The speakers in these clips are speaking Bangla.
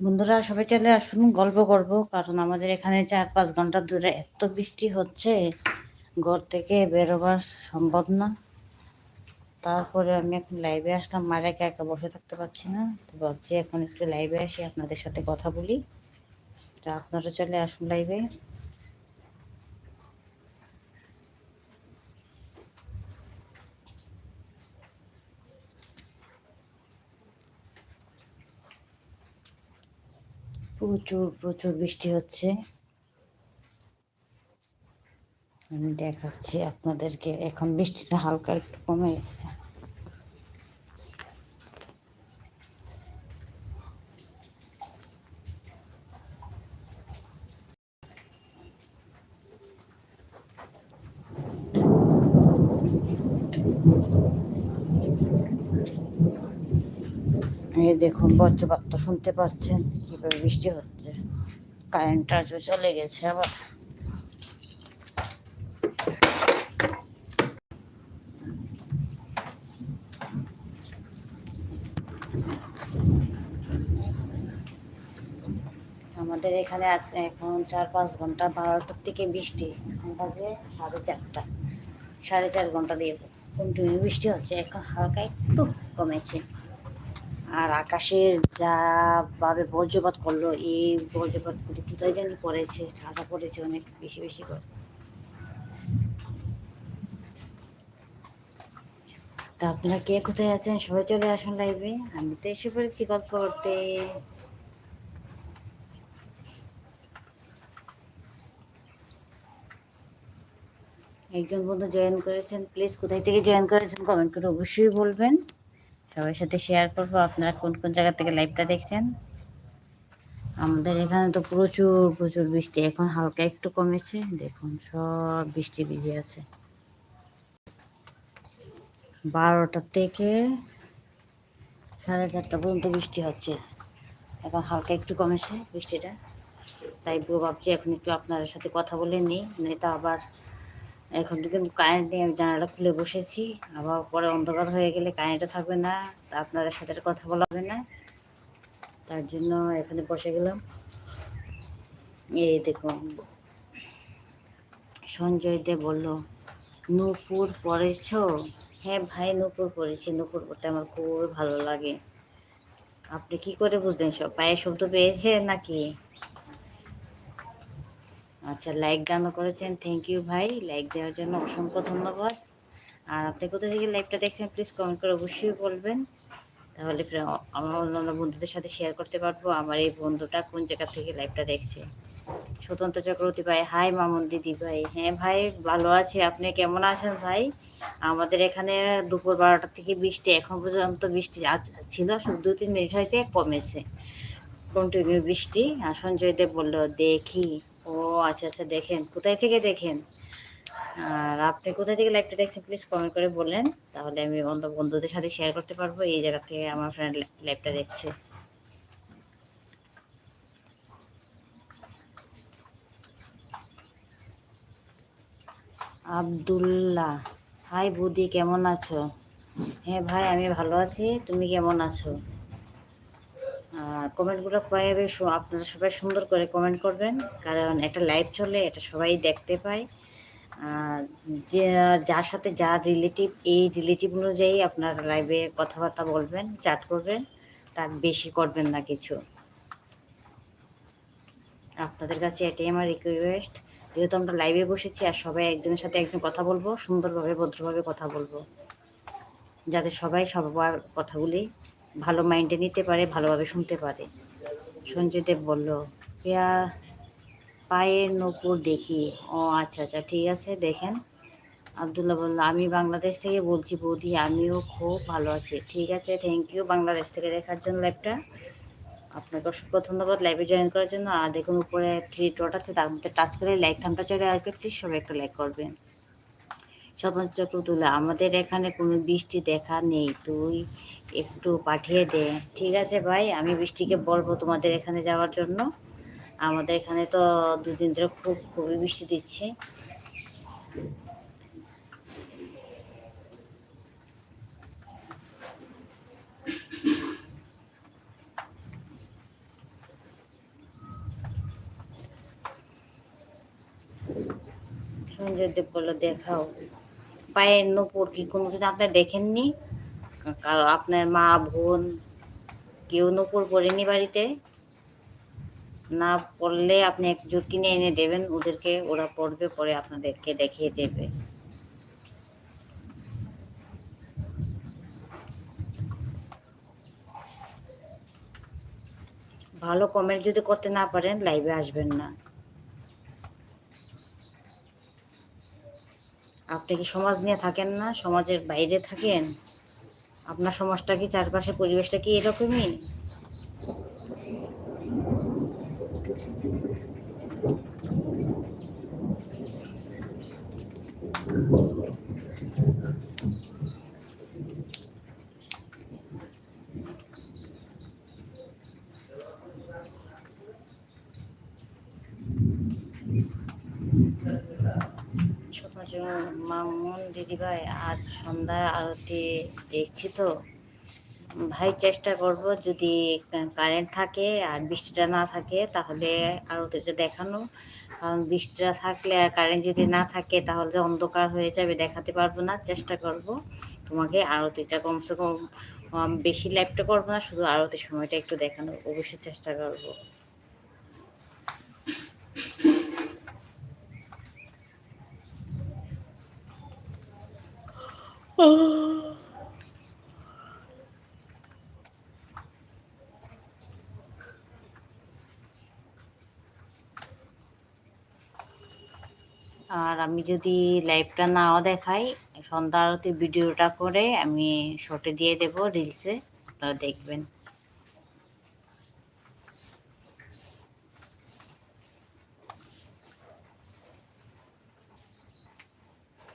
বন্ধুরা, সবাই চলে আসুন, গল্প করব। কারণ আমাদের এখানে চার পাঁচ ঘণ্টা দূরে এত বৃষ্টি হচ্ছে, ঘর থেকে বেরোবার সম্ভব না। তারপরে আমি এখন লাইভে আসলাম মারা একা একা বসে থাকতে পারছি না। তো ভাবছি এখন একটু লাইভে আসি, আপনাদের সাথে কথা বলি। তো আপনারা চলে আসুন লাইভে প্রচুর প্রচুর বৃষ্টি হচ্ছে। আমি দেখাচ্ছি আপনাদেরকে। এখন বৃষ্টিটা হালকা একটু কমে গেছে এই দেখুন, বজ্রপাত তো শুনতে পাচ্ছেন, কীভাবে বৃষ্টি হচ্ছে। কারেন্টটা চলে গেছে আবার। আমাদের এখানে আছে এখন চার পাঁচ ঘণ্টা, বারোটার থেকে বৃষ্টি। এখন বাজে সাড়ে চারটা। সাড়ে চার ঘণ্টা দিয়ে কন্টিনিউ বৃষ্টি হচ্ছে, এখন হালকা একটু কমেছে। আর আকাশের যা ভাবে বজ্রপাত করল, এই বজ্রপাতগুলি কোথায় জানি পড়েছে, ঠান্ডা পড়েছে অনেক বেশি বেশি করে। তা আপনারা কে কোথায় আছেন? সবাই চলে আসুন লাইভে আমি তো এসে পড়েছি গল্প করতে। একজন বন্ধু জয়েন করেছেন। প্লিজ কোথায় থেকে জয়েন করেছেন কমেন্ট করে অবশ্যই বলবেন। সবার সাথে শেয়ার করব। আপনারা কোন কোন জায়গা থেকে লাইভটা দেখছেন? আমাদের এখানে তো প্রচুর প্রচুর বৃষ্টি। এখন হালকা একটু কমেছে। দেখুন, সব বৃষ্টি ভিজে আছে। বারোটা থেকে সাড়ে চারটা পর্যন্ত বৃষ্টি হচ্ছে। এখন হালকা একটু কমেছে বৃষ্টিটা। তাই ভাবছি এখন একটু আপনাদের সাথে কথা বলে নিই। নয়তো আবার এখন তো কিন্তু কারেন্ট নেই, আমি জানালা খুলে বসেছি। আবার পরে অন্ধকার হয়ে গেলে কারেন্টও থাকবে না, তা আপনাদের সাথে কথা বলা হবে না। তার জন্য এখানে বসে গেলাম। এই দেখুন, সঞ্জয় দে বলল, নূপুর পরেছ হ্যাঁ ভাই, নূপুর পরেছি নূপুর পরতে আমার খুবই ভালো লাগে। আপনি কি করে বুঝলেন সব? পায়ে শব্দ পেয়েছে নাকি? আচ্ছা লাইক দানও করেছেন থ্যাংক ইউ ভাই। লাইক দেওয়ার জন্য অসংখ্য ধন্যবাদ। আর আপনি কোথা থেকে লাইভটা দেখছেন প্লিজ কমেন্ট করে অবশ্যই বলবেন। তাহলে আমার অন্যান্য বন্ধুদের সাথে শেয়ার করতে পারব, আমার এই বন্ধুটা কোন জায়গা থেকে লাইভটা দেখছে। স্বতন্ত্র চক্রবর্তী ভাই হাই মামুন দিদি ভাই। হ্যাঁ ভাই, ভালো আছি। আপনি কেমন আছেন ভাই? আমাদের এখানে দুপুর বারোটা থেকে বৃষ্টি, এখন পর্যন্ত বৃষ্টি ছিল, শুধু দু তিন মিনিট হয়েছে, কমেছে। কন্টিনিউ বৃষ্টি। আর সঞ্জয় দেব বলল, দেখি। ও আচ্ছা আচ্ছা দেখেন। কোথায় থেকে দেখেন? আর আপনি কোথায় থেকে লাইভটা দেখছেন প্লিজ কমেন্ট করে বললেন। তাহলে আমি অন্য বন্ধুদের সাথে শেয়ার করতে পারব, এই জায়গা থেকে আমার ফ্রেন্ড লাইভটা দেখছে। আবদুল্লাহ, হাই বুদি, কেমন আছো? হ্যাঁ ভাই, আমি ভালো আছি। তুমি কেমন আছো? কমেন্টগুলো পাইবে আপনারা সবাই সুন্দর করে কমেন্ট করবেন, কারণ একটা লাইভ চলে, এটা সবাই দেখতে পায়। যে, যার সাথে যার রিলেটিভ এই রিলেটিভ অনুযায়ী আপনার লাইভে কথাবার্তা বলবেন চাট করবেন, তার বেশি করবেন না কিছু। আপনাদের কাছে এটাই আমার রিকোয়েস্ট যেহেতু আমরা লাইভে বসেছি, আর সবাই একজনের সাথে একজন কথা বলব, সুন্দরভাবে, ভদ্রভাবে কথা বলব। যাতে সবাই সবার কথাগুলি ভালো মাইন্ডে নিতে পারে, ভালোভাবে শুনতে পারে। সঞ্জয় দেব বলল, পেয়া, পায়ের নপুর দেখি। ও আচ্ছা আচ্ছা ঠিক আছে, দেখেন। আবদুল্লাহ বলল, আমি বাংলাদেশ থেকে বলছি বৌদি, আমিও খুব ভালো আছি। ঠিক আছে থ্যাংক ইউ বাংলাদেশ থেকে দেখার জন্য লাইভটা আপনাকে অসংখ্য ধন্যবাদ লাইভে জয়েন করার জন্য। আর দেখুন, উপরে থ্রি ডট আছে, তার মধ্যে টাচ করে লাইক থামটা চলে আসবে প্লিজ সবাই একটা লাইক করবেন। স্বতন্ত্র পুতুলা আমাদের এখানে কোনো বৃষ্টি দেখা নেই, তুই একটু পাঠিয়ে দে। ঠিক আছে ভাই, আমি বৃষ্টিকে বলব তোমাদের এখানে যাওয়ার জন্য। আমাদের এখানে তো দুদিন ধরে খুব, খুবই বৃষ্টি দিচ্ছে। সঞ্জয় দেব বলো দেখাও। পায়ের নূপুর কি? কোনোদিন আপনি দেখেননি? আপনার মা, বোন কেউ নূপুর পরেনি বাড়িতে? না পড়লে আপনি এক জোর কিনে এনে দেবেন, ওদেরকে ওরা পড়বে, পরে আপনাদেরকে দেখিয়ে দেবে। ভালো কমেন্ট যদি করতে না পারেন লাইভে আসবেন না। আপনি কি সমাজ নিয়ে থাকেন না? সমাজের বাইরে থাকেন? আপনার সমাজটা কি চারপাশে পরিবেশটা কি এরকমই? ছোট মামুন দিদিভাই, আজ সন্ধ্যায় আরতি দেখছি তো। ভাই, চেষ্টা করব যদি কারেন্ট থাকে আর বৃষ্টিটা না থাকে তাহলে আরতিটা দেখানো। কারণ বৃষ্টিটা থাকলে আর কারেন্ট যদি না থাকে তাহলে অন্ধকার হয়ে যাবে, দেখাতে পারব না। চেষ্টা করব তোমাকে আরতিটা কমসে কম বেশি লাইভটা করব না, শুধু আরতির সময়টা একটু দেখানো অবশ্যই চেষ্টা করব। আর আমি যদি লাইভটা নাও দেখাই, সন্ধ্যা আরতি ভিডিওটা করে আমি শর্টে দিয়ে দেব রিলসে আপনারা দেখবেন।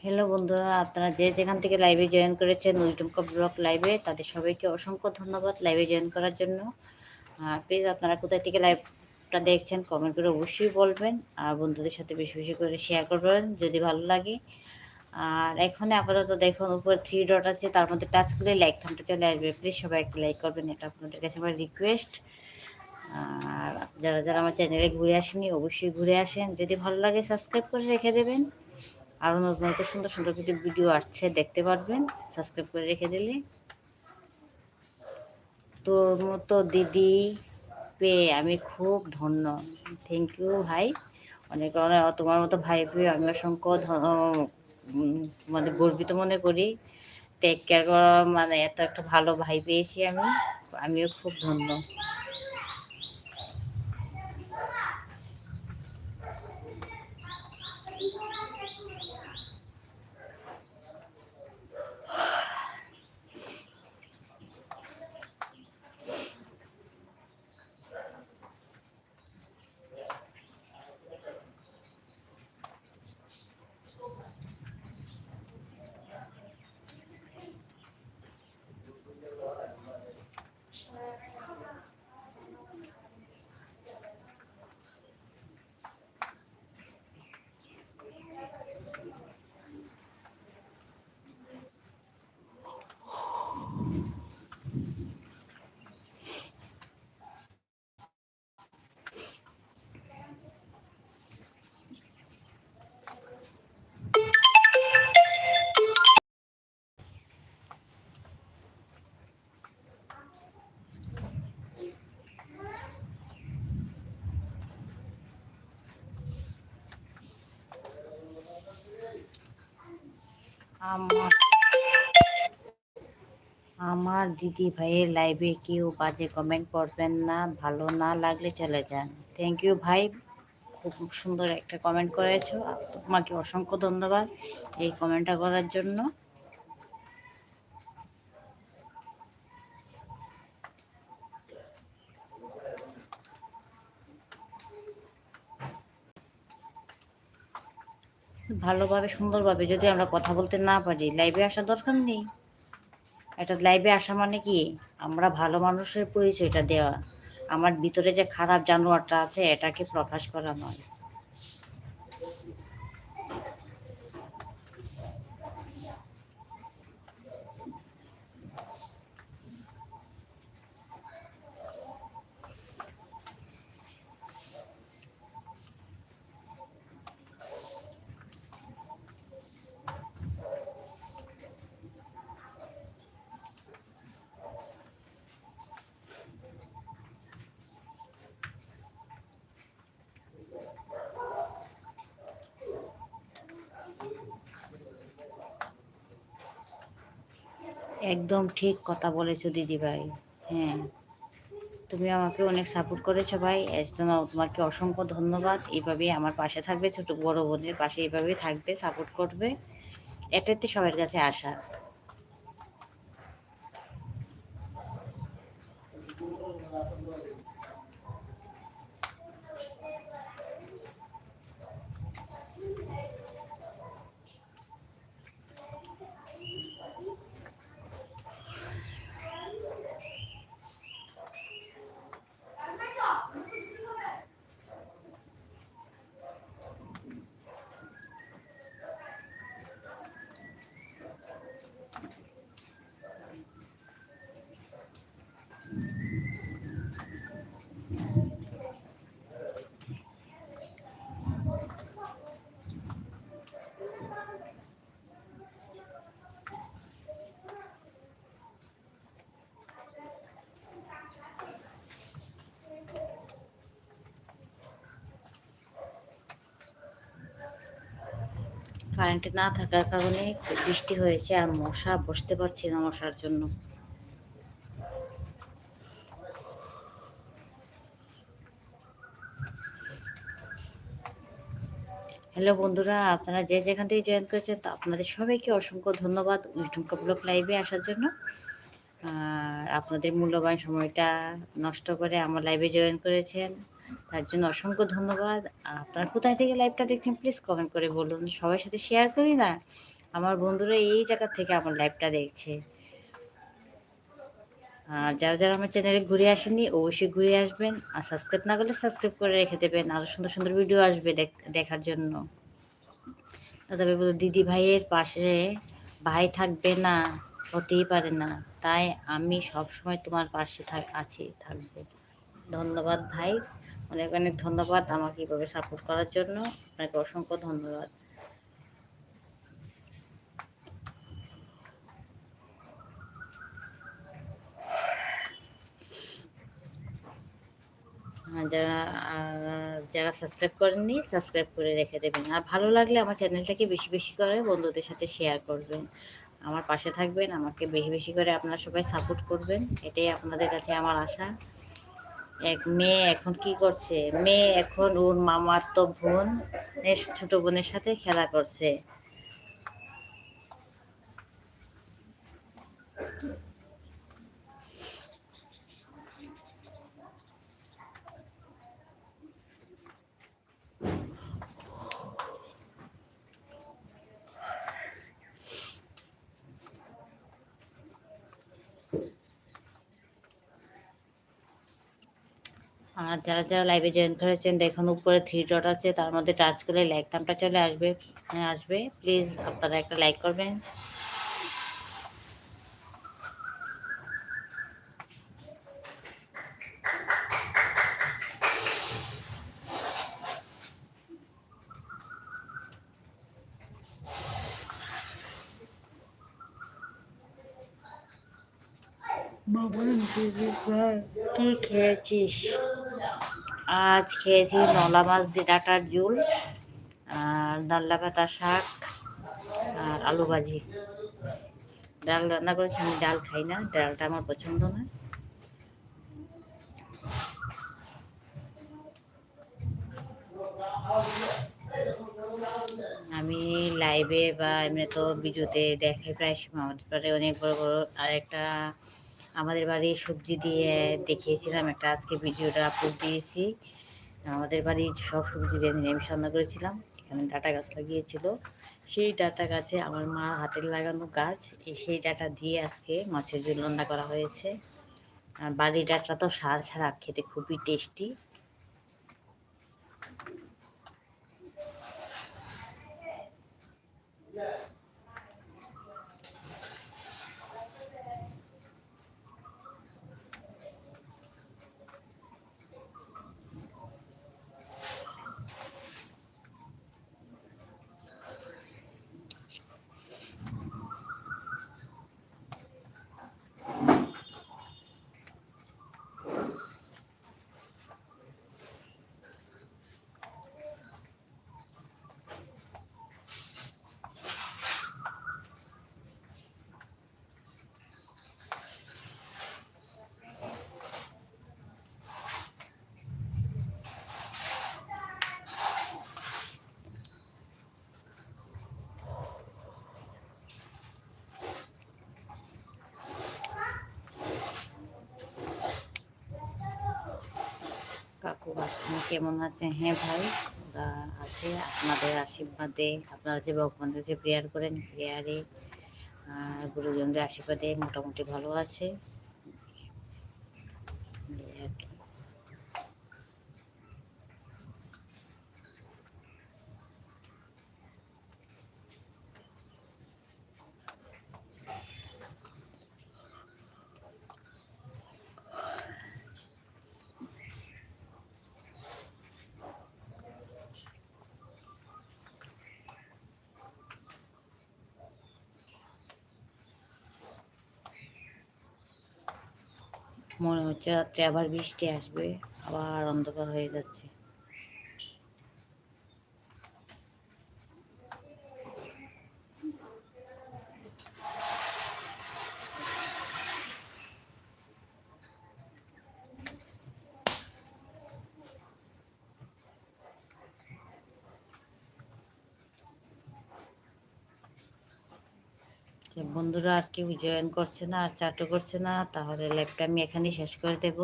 হ্যালো বন্ধুরা, আপনারা যে যেখান থেকে লাইভে জয়েন করেছেন উইজডমকা ব্লক লাইভে তাদের সবাইকে অসংখ্য ধন্যবাদ লাইভে জয়েন করার জন্য। আর প্লিজ আপনারা কোথায় থেকে লাইভটা দেখছেন কমেন্ট করে অবশ্যই বলবেন। আর বন্ধুদের সাথে বেশি বেশি করে শেয়ার করবেন, যদি ভালো লাগে। আর এখানে আপাতত দেখুন, উপর থ্রি ডট আছে, তার মধ্যে টাচ করলে লাইক থামটা চলে আসবে। প্লিজ সবাই একটা লাইক করবেন, এটা আপনাদের কাছে আমার রিকোয়েস্ট আর যারা যারা আমার চ্যানেলে ঘুরে আসেনি অবশ্যই ঘুরে আসেন। যদি ভালো লাগে সাবস্ক্রাইব করে রেখে দেবেন। আরও নতুন নতুন সুন্দর সুন্দর কিছু ভিডিও আসছে, দেখতে পারবেন সাবস্ক্রাইব করে রেখে দিলে। তোর মতো দিদি পেয়ে আমি খুব ধন্য। থ্যাংক ইউ ভাই। অনেক অনেক তোমার মতো ভাই পেয়ে আমি অসংখ্য মানে গর্বিত মনে করি। টেক কেয়ার করা মানে এত একটা ভালো ভাই পেয়েছি আমি। আমিও খুব ধন্য। আমার আমার দিদি ভাইয়ের লাইভে কেউ বাজে কমেন্ট করবেন না, ভালো না লাগলে চলে যান। থ্যাংক ইউ ভাই, খুব সুন্দর একটা কমেন্ট করেছ। তোমাকে অসংখ্য ধন্যবাদ এই কমেন্টটা করার জন্য। ভালোভাবে, সুন্দরভাবে যদি আমরা কথা বলতে না পারি লাইভে আসা দরকার নেই। এটা লাইভে আসা মানে কি? আমরা ভালো মানুষের পরিচয়টা দেওয়া। আমার ভিতরে যে খারাপ জানোয়ারটা আছে, এটাকে প্রকাশ করা নয়। একদম ঠিক কথা বলেছ দিদি ভাই হ্যাঁ। তুমি আমাকে অনেক সাপোর্ট করেছ ভাই। জন্য তোমাকে অসংখ্য ধন্যবাদ। এইভাবেই আমার পাশে থাকবে, ছোট বড় বোনের পাশে এইভাবেই থাকবে সাপোর্ট করবে। এটাই তো সবার কাছে আশা। কারেন্ট না থাকার কারণে বৃষ্টি হয়েছে আর মশা বসতে পারছি না মশার জন্য। হ্যালো বন্ধুরা, আপনারা যে যেখান থেকে জয়েন করেছেন, তা আপনাদের সবাইকে অসংখ্য ধন্যবাদ ইউটিউব ব্লগ লাইভে আসার জন্য। আর আপনাদের মূল্যবান সময়টা নষ্ট করে আমার লাইভে জয়েন করেছেন। তার জন্য অসংখ্য ধন্যবাদ। আপনার কোথায় থেকে লাইভটা দেখছেন প্লিজ কমেন্ট করে বলুন। সবার সাথে শেয়ার করি না? আমার বন্ধুরা এই জায়গা থেকে আমার লাইভটা দেখছে। আর যারা যারা আমার চ্যানেলে ঘুরে আসেনি অবশ্যই ঘুরে আসবেন। আর সাবস্ক্রাইব না করলে সাবস্ক্রাইব করে রেখে দেবেন। আরও সুন্দর সুন্দর ভিডিও আসবে দেখার জন্য। তবে দিদি ভাইয়ের পাশে ভাই থাকবে না, হতেই পারে না। তাই আমি সব সময় তোমার পাশে আছি, থাকব। ধন্যবাদ ভাই। অনেক অনেক ধন্যবাদ আমাকে এভাবে সাপোর্ট করার জন্য। আপনাকে অসংখ্য ধন্যবাদ। যারা যারা সাবস্ক্রাইব করেননি সাবস্ক্রাইব করে রেখে দেবেন। আর ভালো লাগলে আমার চ্যানেলটাকে বেশি বেশি করে বন্ধুদের সাথে শেয়ার করবেন। আমার পাশে থাকবেন, আমাকে বেশি বেশি করে আপনারা সবাই সাপোর্ট করবেন। এটাই আপনাদের কাছে আমার আশা। এক মেয়ে এখন কি করছে? মেয়ে এখন ওর মামার তো বোন, ছোট বোনের সাথে খেলা করছে। আর যারা যারা লাইভে জয়েন করেছেন দেখুন উপরে থ্রি ডট আছে তার মধ্যে টাচ করলে লাইক নামটা চলে আসবে। হ্যাঁ, আসবে। প্লিজ আপনারা একটা লাইক করবেন। কি খেয়েছিস। আজ খেয়েছি নলা মাছ দিয়ে ডাটার ঝুল, আর ডাল্লা পাতা শাক, আর আলু ভাজি। ডাল রান্না করেছি, আমি ডাল খাই না, ডালটা আমার পছন্দ না। আমি লাইভে বা এমনি তো ভিডিওতে দেখে প্রায় সময়, আমাদের অনেক বড় বড় আর একটা আমাদের বাড়ির সবজি দিয়ে দেখিয়েছিলাম, একটা আজকে ভিডিওটা আপলোড দিয়েছি। আমাদের বাড়ির সব সবজি দিয়ে নিরামিষ রান্না করেছিলাম, এখানে ডাটা গাছ লাগিয়েছিল। সেই ডাটা গাছে আমার মা হাতের লাগানো গাছ সেই ডাটা দিয়ে আজকে মাছের জন্য রান্না করা হয়েছে। বাড়ির ডাটা তো সার ছাড়া খেতে খুবই টেস্টি। আপনি কেমন আছেন হ্যাঁ ভাই, ওরা আছে। আপনাদের আশীর্বাদে, আপনারা যে ভগবানদের যে প্রেয়ার করেন, প্রেয়ারে গুরুজনদের আশীর্বাদে মোটামুটি ভালো আছে এই আর কি। মনে হচ্ছে রাত্রে আবার বৃষ্টি আসবে আবার অন্ধকার হয়ে যাচ্ছে। বন্ধুরা আর কেউ জয়েন করছে না, আর চাটও করছে না, তাহলে লাইভটা আমি এখানেই শেষ করে দেব।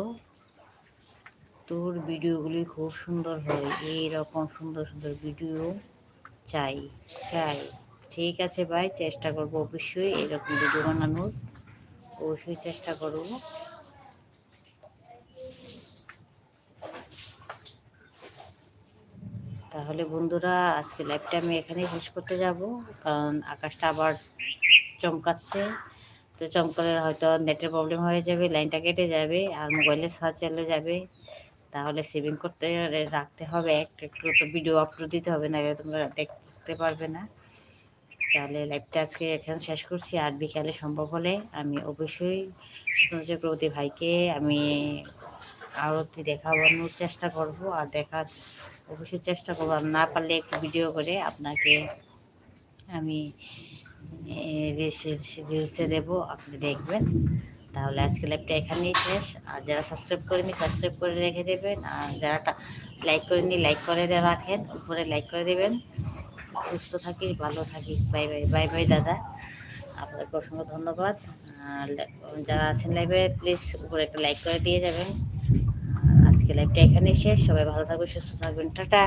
তোর ভিডিওগুলি খুব সুন্দর হয়, এইরকম সুন্দর সুন্দর ভিডিও চাই চাই। ঠিক আছে ভাই, চেষ্টা করব অবশ্যই এরকম ভিডিও বানানোর। অবশ্যই চেষ্টা করব। তাহলে বন্ধুরা, আজকে লাইভটা আমি এখানেই শেষ করতে যাব, কারণ আকাশটা আবার চমকাচ্ছে। তো চমকালে হয়তো নেটের প্রবলেম হয়ে যাবে, লাইনটা কেটে যাবে, আর মোবাইলের সার্চ চলে যাবে। তাহলে সেভিং করতে রাখতে হবে, একটু একটু তো ভিডিও আপলোড দিতে হবে না তোমরা দেখতে পারবে না। তাহলে লাইভটা আজকে এখানে শেষ করছি, আর বিকালে সম্ভব হলে আমি অবশ্যই চক্রবর্তী ভাইকে আমি আরতি দেখানোর চেষ্টা করব, আর দেখার অবশ্যই চেষ্টা করব, আর না পারলে একটু ভিডিও করে আপনাকে আমি রিলসে দেবো, আপনি দেখবেন। তাহলে আজকে লাইভটা এখানেই শেষ। আর যারা সাবস্ক্রাইব করেনি সাবস্ক্রাইব করে রেখে দেবেন। আর যারা লাইক করেনি লাইক করে রাখেন। উপরে লাইক করে দেবেন। সুস্থ থাকিস, ভালো থাকিস। বাই বাই বাই বাই দাদা। আপনাকে অসংখ্য ধন্যবাদ। যারা আছেন লাইভে প্লিজ উপরে একটা লাইক করে দিয়ে যাবেন। আজকে লাইভটা এখানেই শেষ। সবাই ভালো থাকবেন সুস্থ থাকবেন টাটা।